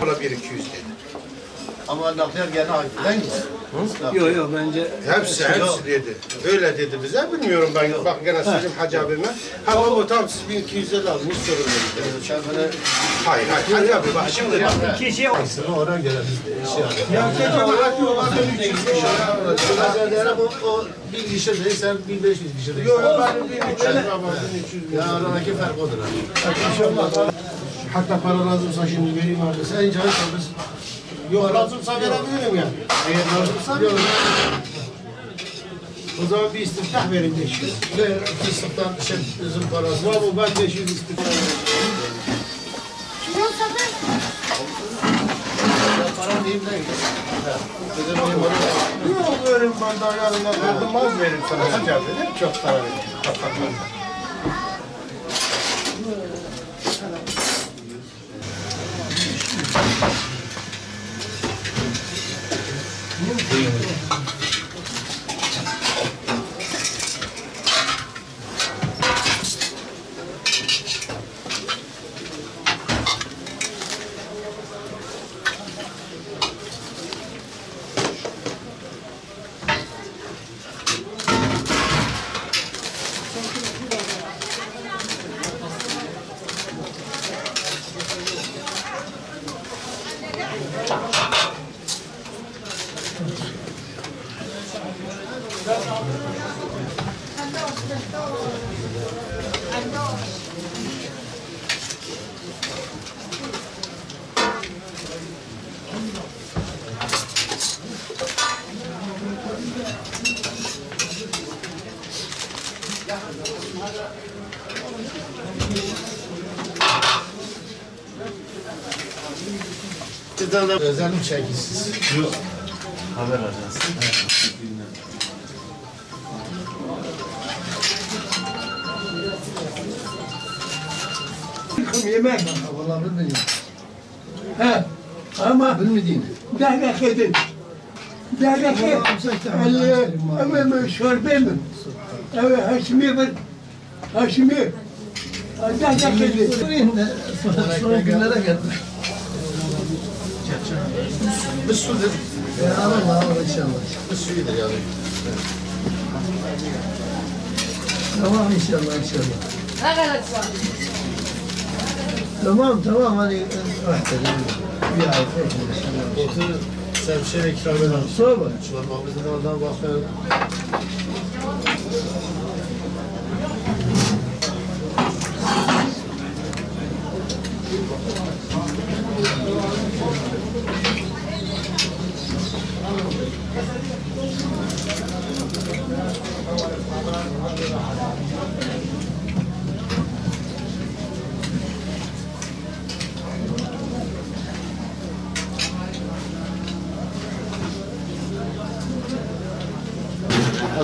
Buna bir 200 dedi. Ama nakliyer gene akiften gitsin. Yok yok bence Hepsi, hepsi dedi. Öyle dedi bize. Bilmiyorum ben. Bak gene söyleyeyim Hacı abime. Ha o tam siz 1250 almış sorun değil. Çarpını Hayır, hayır. Hacı abi bak şimdi bak. kişi aksını ona göre biz şey. Ya gece olarak yok. Bazen 300 kişi. Bazen o, o bir kişi değil, sen 1500 kişi değil. Yok yok benim 1300 lira var. 1300 lira. Ya aradaki fark odur. Hatta para lazımsa şimdi vereyim abi. Sen canı çalışırsın. Yok lazımsa verebilirim yani. Eğer lazımsa Yok. O zaman bir istiftah verin 500. ver fıstıktan şey, üzüm parası. Mı ben 500 istiftah Ya para diyeyim gidiyor? Dedim benim bana Yok verin ben daha yarından kaldırmaz veririm sana. Hacı abi çok para veririm. three and we özel mi çekilsiz? Yok. Haber ajansı. Yemek. Vallahi bilmiyorum. He. Ama Bilmediğin. dayak edin. Dayak edin. Ama mı şorbe mi? Evet Haşmi var. Haşmi. Dayak edin. Son günlere geldi. Bir sudur. Ya Allah Allah inşallah. Bir suyudur yani. Tamam inşallah inşallah. Tamam tamam hadi. Bir sen şöyle ikram edelim. Sonra bak. Çorbamızın oradan bakıyorum.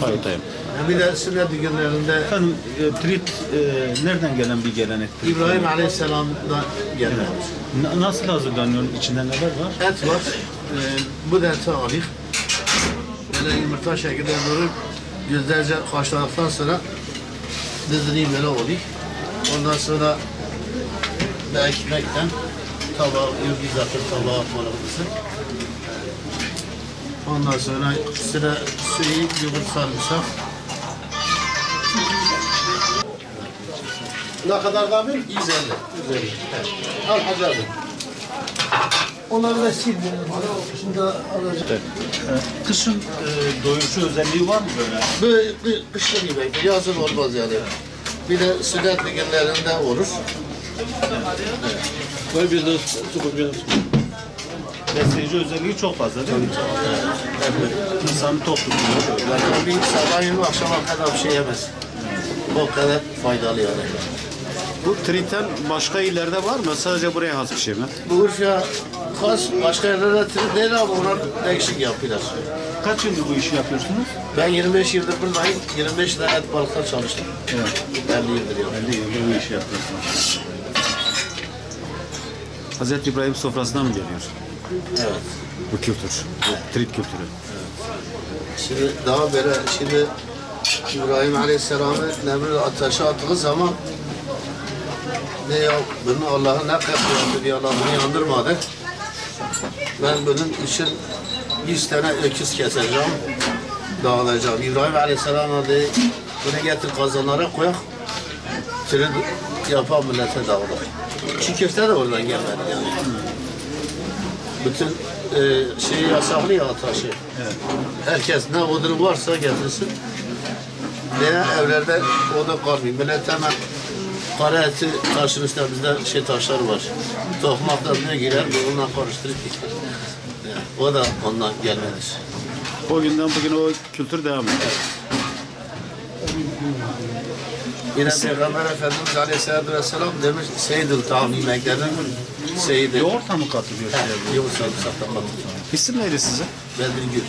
Kayıttayım. Bir de sünnet günlerinde Efendim e, trit e, nereden gelen bir gelenek? İbrahim Aleyhisselam'dan gelmiş. Na- nasıl hazırlanıyor? İçinde neler var? Et var. E, bu da eti alır. Böyle yumurta şeklinde durur. Yüzlerce haşladıktan sonra diziliği böyle oluyor. Ondan sonra da ekmekten tabağa, yok izafır tabağa atmalıklısı. Ondan sonra sıra suyu, yoğurt sarımsak. Ne kadar da bir? 150. 150. Evet. Al Hacı abi. Onları da sildim. Şimdi alacağım. E, kışın e, doyurucu özelliği var mı böyle? Bu, bu kışın yemek, yazın olmaz yani. Bir de sünnetli günlerinde olur. Böyle bir de Besleyici özelliği çok fazla değil mi? Evet. İnsanı tok tutuyor. Yani bir sabah yirmi akşama kadar bir şey yemez. O kadar faydalı yani. Bu tritten başka illerde var mı? Sadece buraya has bir şey mi? Bu Urfa has, başka yerlerde trit değil ama onlar değişik yapıyorlar. Kaç yıldır bu işi yapıyorsunuz? Ben 25 yıldır buradayım. 25 yılda et balıkta çalıştım. Evet. 50 yıldır yani. 50 yıldır bu işi yapıyorsunuz. Hazreti İbrahim sofrasından mı geliyor Evet. bu kültür? Bu trit kültürü. Şimdi daha böyle şimdi İbrahim Aleyhisselam'ı Nemrut ateşe attığı zaman ne ya bunu Allah'ın ne kapı diye Allah bunu yandırmadı. Ben bunun için 100 tane öküz keseceğim, dağılacağım. İbrahim Aleyhisselam dedi, bunu getir kazanlara koyak, sürü yapan millete dağılır. Çiğ köfte de oradan gelmedi yani. Bütün e, şeyi yasaklı ya taşı. Herkes ne odunu varsa getirsin. Veya evlerde odun kalmıyor. Millet hemen kara eti taşın üstünde bizde şey taşlar var. Tokmaktan ne girer bununla karıştırıp. Yani o da ondan gelmedir. O günden bugüne o kültür devam ediyor. Yine Peygamber Efendimiz Aleyhisselatü Vesselam demiş Seyyidül Ta'am yemeklerden Seyide. Yoğurta mı katılıyor? He, şey, yoğurt sarımsakla katılıyor. İsim neydi sizin? Belvin Gül.